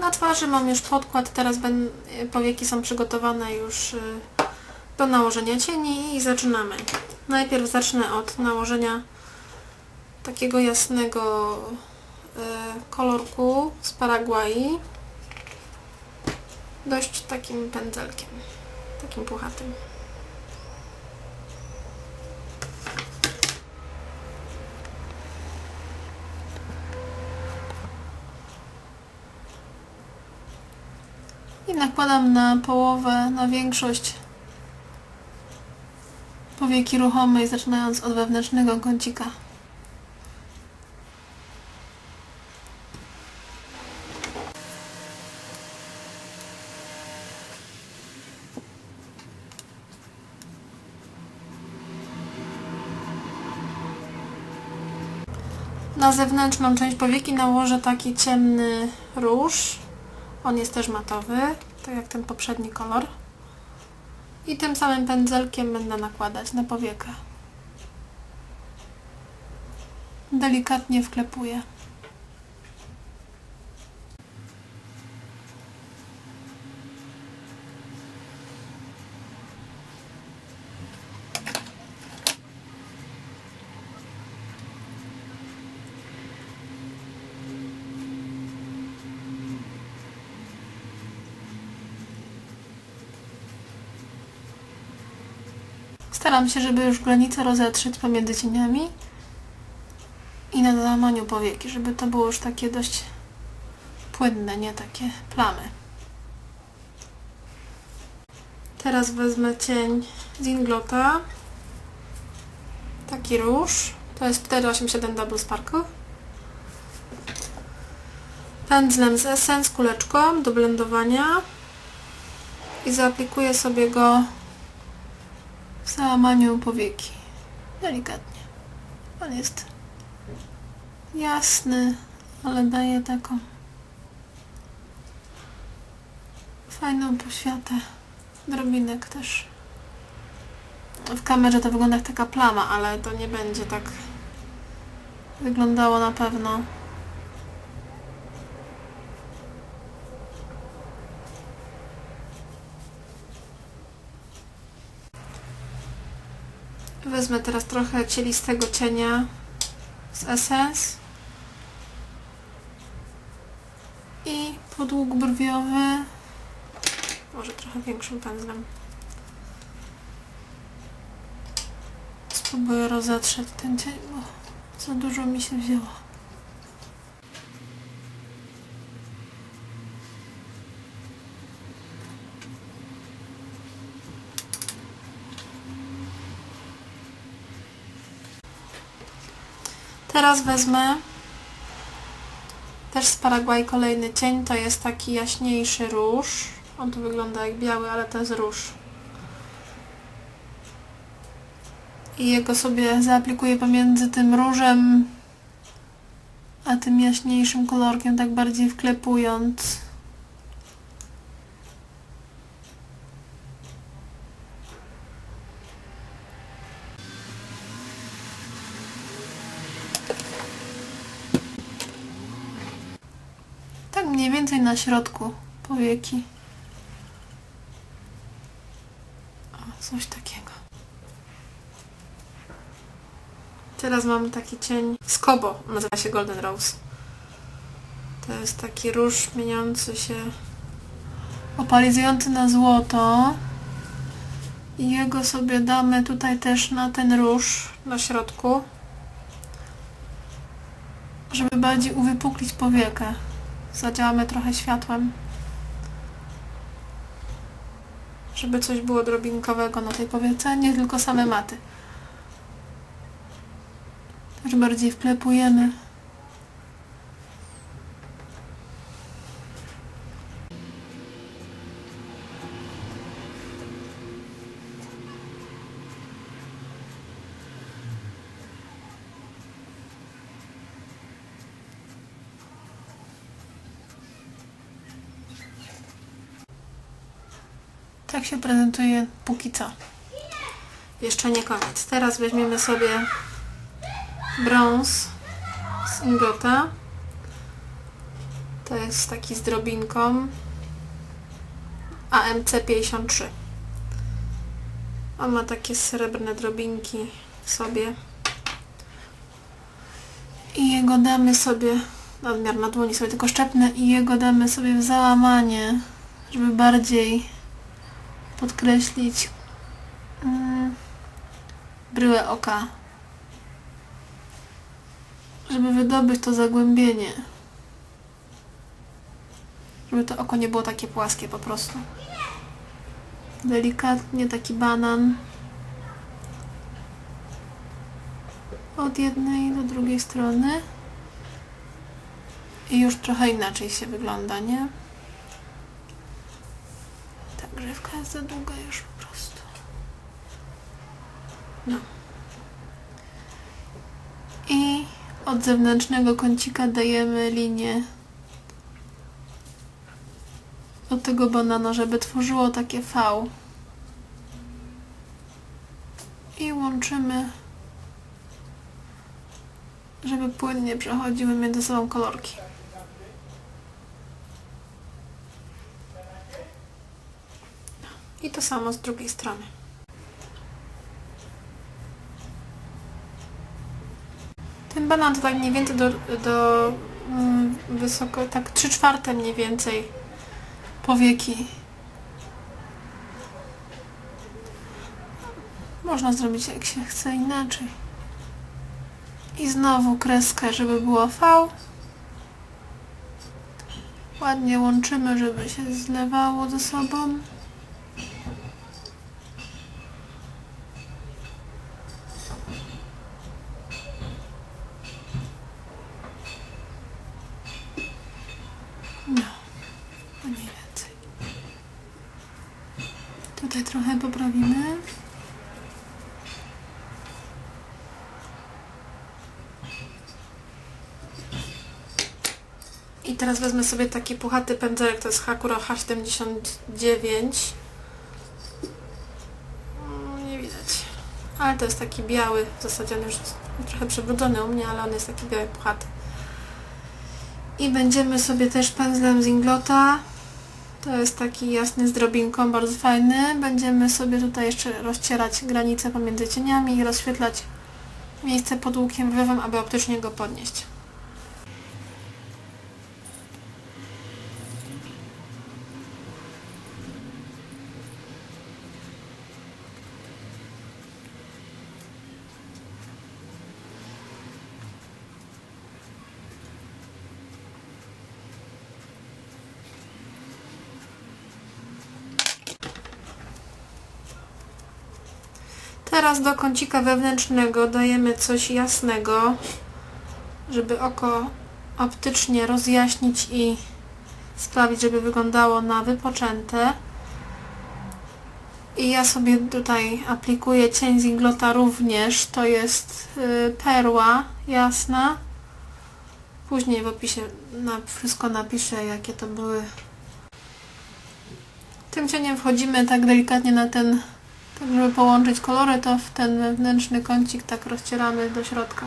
Na twarzy mam już podkład, teraz powieki są przygotowane już y, do nałożenia cieni i zaczynamy. Najpierw zacznę od nałożenia takiego jasnego y, kolorku z Paragwai. Dość takim pędzelkiem, takim puchatym. I nakładam na połowę, na większość powieki ruchomej, zaczynając od wewnętrznego kącika. Na zewnętrzną część powieki nałożę taki ciemny róż. On jest też matowy, tak jak ten poprzedni kolor. I tym samym pędzelkiem będę nakładać na powiekę. Delikatnie wklepuję. Staram się, żeby już granicę rozetrzeć pomiędzy cieniami i na załamaniu powieki, żeby to było już takie dość płynne, nie takie plamy. Teraz wezmę cień z Inglota. Taki róż. To jest 487 Double Sparkle. Pędzlem z Essence kuleczką do blendowania i zaaplikuję sobie go załamaniu powieki. Delikatnie. On jest jasny, ale daje taką fajną poświatę. Drobinek też. W kamerze to wygląda jak taka plama, ale to nie będzie tak wyglądało na pewno. Wezmę teraz trochę cielistego cienia z Essence. I podłóg brwiowy. Może trochę większym pędzlem. Spróbuję rozetrzeć ten cień, bo za dużo mi się wzięło Teraz wezmę też z Paragwaj kolejny cień. To jest taki jaśniejszy róż. On tu wygląda jak biały, ale to jest róż. I jego sobie zaaplikuję pomiędzy tym różem a tym jaśniejszym kolorkiem, tak bardziej wklepując. Mniej więcej na środku powieki. O, coś takiego. Teraz mam taki cień z Kobo, nazywa się Golden Rose. To jest taki róż mieniący się, opalizujący na złoto. I jego sobie damy tutaj też na ten róż na środku, żeby bardziej uwypuklić powiekę zadziałamy trochę światłem. Żeby coś było drobinkowego na tej powiece, nie tylko same maty. Też bardziej wklepujemy. Tak się prezentuje póki co. Jeszcze nie koniec. Teraz weźmiemy sobie brąz z Ingota. To jest taki z drobinką. AMC 53. On ma takie srebrne drobinki w sobie. I jego damy sobie, nadmiar na dłoni sobie tylko szczepnę i jego damy sobie w załamanie, żeby bardziej podkreślić mm, bryłę oka. Żeby wydobyć to zagłębienie. Żeby to oko nie było takie płaskie po prostu. Delikatnie taki banan. Od jednej do drugiej strony. I już trochę inaczej się wygląda, nie? Jest za długa już po prostu. No. I od zewnętrznego kącika dajemy linię do tego banana, żeby tworzyło takie V. I łączymy, żeby płynnie przechodziły między sobą kolorki. To samo z drugiej strony. Ten banan to tak mniej więcej do, do mm, wysoko, tak 3 czwarte mniej więcej powieki. Można zrobić jak się chce inaczej. I znowu kreskę, żeby było V. Ładnie łączymy, żeby się zlewało ze sobą. No, to mniej więcej. Tutaj trochę poprawimy. I teraz wezmę sobie taki puchaty pędzelek, to jest Hakuro H79. Mm, Nie widać. Ale to jest taki biały, w zasadzie on już trochę przebrudzony u mnie, ale on jest taki biały puchaty. I będziemy sobie też pędzlem z Inglota. To jest taki jasny z drobinką, bardzo fajny. Będziemy sobie tutaj jeszcze rozcierać granice pomiędzy cieniami i rozświetlać miejsce pod łukiem rwewem, aby optycznie go podnieść. Teraz do kącika wewnętrznego dajemy coś jasnego, żeby oko optycznie rozjaśnić i sprawić, żeby wyglądało na wypoczęte. I ja sobie tutaj aplikuję cień z Inglota również. To jest y, perła jasna. Później w opisie na wszystko napiszę, jakie to były. Tym cieniem wchodzimy tak delikatnie na ten tak, żeby połączyć kolory, to w ten wewnętrzny kącik tak rozcieramy do środka.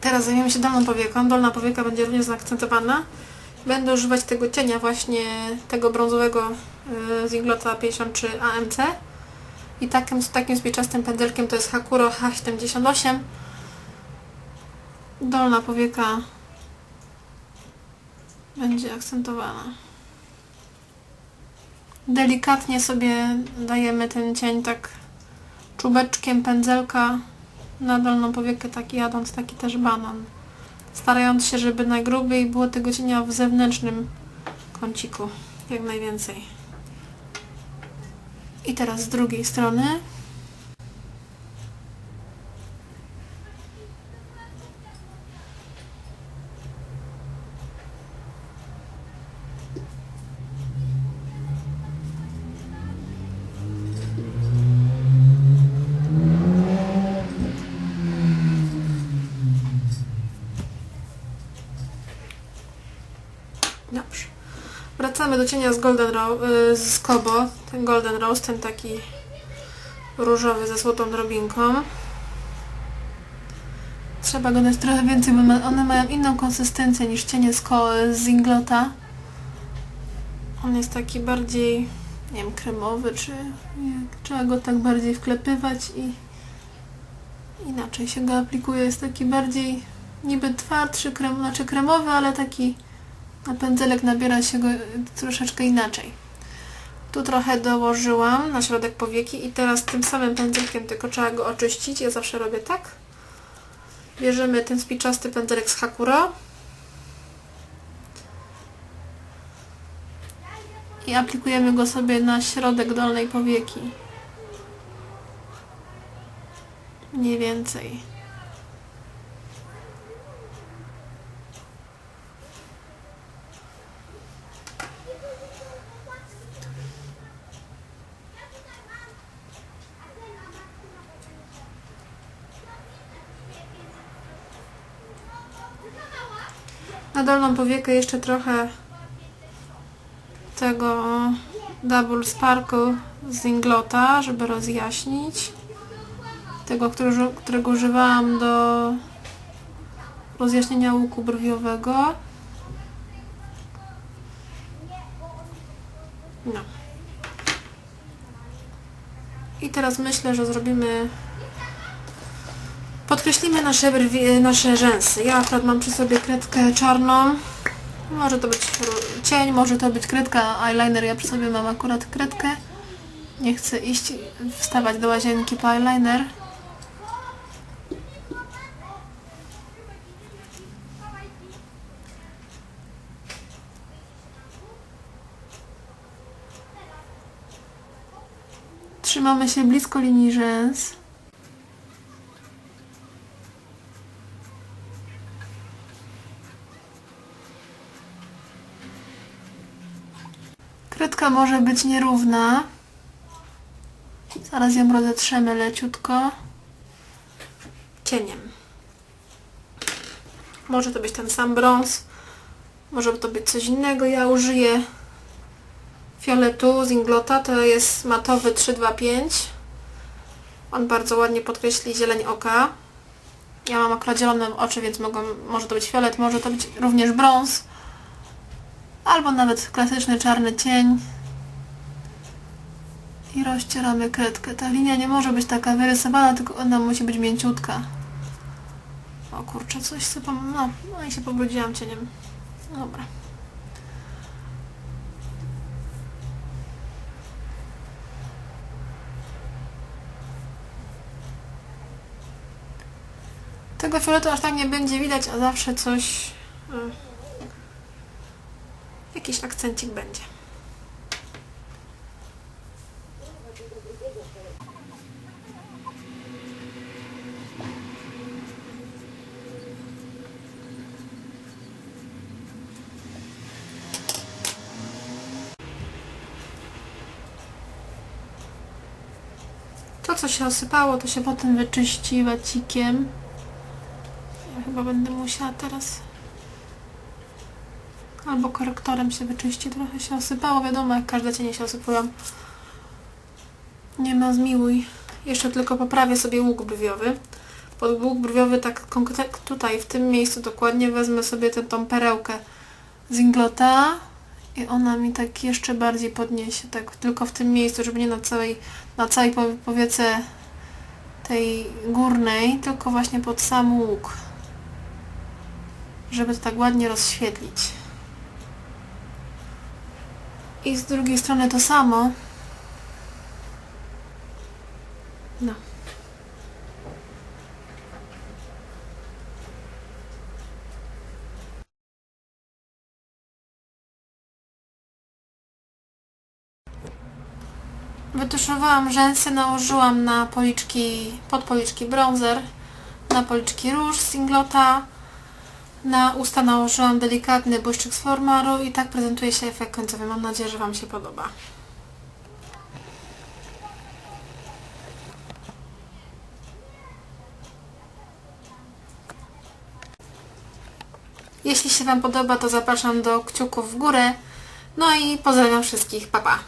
Teraz zajmiemy się dolną powieką. Dolna powieka będzie również zaakcentowana. Będę używać tego cienia właśnie, tego brązowego y, z Inglota 53 AMC. I takim, takim spiczastym pędzelkiem to jest Hakuro H78. Dolna powieka będzie akcentowana. Delikatnie sobie dajemy ten cień tak czubeczkiem pędzelka na dolną powiekę, taki jadąc taki też banan. Starając się, żeby najgrubiej było tego cienia w zewnętrznym kąciku, jak najwięcej. I teraz z drugiej strony Dobrze. Wracamy do cienia z Golden Ro- y, z Kobo. Ten Golden Rose, ten taki różowy ze złotą drobinką. Trzeba go dać trochę więcej, bo one mają inną konsystencję niż cienie z, ko- z Inglota. On jest taki bardziej, nie wiem, kremowy, czy trzeba go tak bardziej wklepywać i inaczej się go aplikuje. Jest taki bardziej niby twardszy, krem, znaczy kremowy, ale taki na pędzelek nabiera się go troszeczkę inaczej. Tu trochę dołożyłam na środek powieki i teraz tym samym pędzelkiem, tylko trzeba go oczyścić. Ja zawsze robię tak. Bierzemy ten spiczasty pędzelek z Hakuro i aplikujemy go sobie na środek dolnej powieki. Mniej więcej. Na dolną powiekę jeszcze trochę tego Double Sparkle z Inglota, żeby rozjaśnić. Tego, którego używałam do rozjaśnienia łuku brwiowego. No. I teraz myślę, że zrobimy Podkreślimy nasze, brwi, nasze rzęsy. Ja akurat mam przy sobie kredkę czarną. Może to być cień, może to być kredka eyeliner. Ja przy sobie mam akurat kredkę. Nie chcę iść, wstawać do łazienki po eyeliner. Trzymamy się blisko linii rzęs. Kredka może być nierówna. Zaraz ją rozetrzemy leciutko. Cieniem. Może to być ten sam brąz. Może to być coś innego. Ja użyję fioletu z Inglota. To jest matowy 325. On bardzo ładnie podkreśli zieleń oka. Ja mam akurat zielone oczy, więc mogą, może to być fiolet, może to być również brąz albo nawet klasyczny czarny cień i rozcieramy kredkę. Ta linia nie może być taka wyrysowana, tylko ona musi być mięciutka. O kurczę, coś sobie. No, no i się pobrudziłam cieniem. Dobra. Tego fioletu aż tak nie będzie widać, a zawsze coś... jakiś akcencik będzie. To, co się osypało, to się potem wyczyści wacikiem. Ja chyba będę musiała teraz Albo korektorem się wyczyści. Trochę się osypało. Wiadomo, jak każde cienie się osypują. Nie ma zmiłuj. Jeszcze tylko poprawię sobie łuk brwiowy. Pod łuk brwiowy tak tutaj, w tym miejscu dokładnie wezmę sobie tę tą perełkę z Inglota i ona mi tak jeszcze bardziej podniesie. Tak tylko w tym miejscu, żeby nie na całej, na całej powie- powiece tej górnej, tylko właśnie pod sam łuk. Żeby to tak ładnie rozświetlić. I z drugiej strony to samo. No. Wytuszowałam rzęsy, nałożyłam na policzki, pod policzki bronzer, na policzki róż z na usta nałożyłam delikatny błyszczyk z Formaru i tak prezentuje się efekt końcowy. Mam nadzieję, że Wam się podoba. Jeśli się Wam podoba, to zapraszam do kciuków w górę. No i pozdrawiam wszystkich. Pa, pa.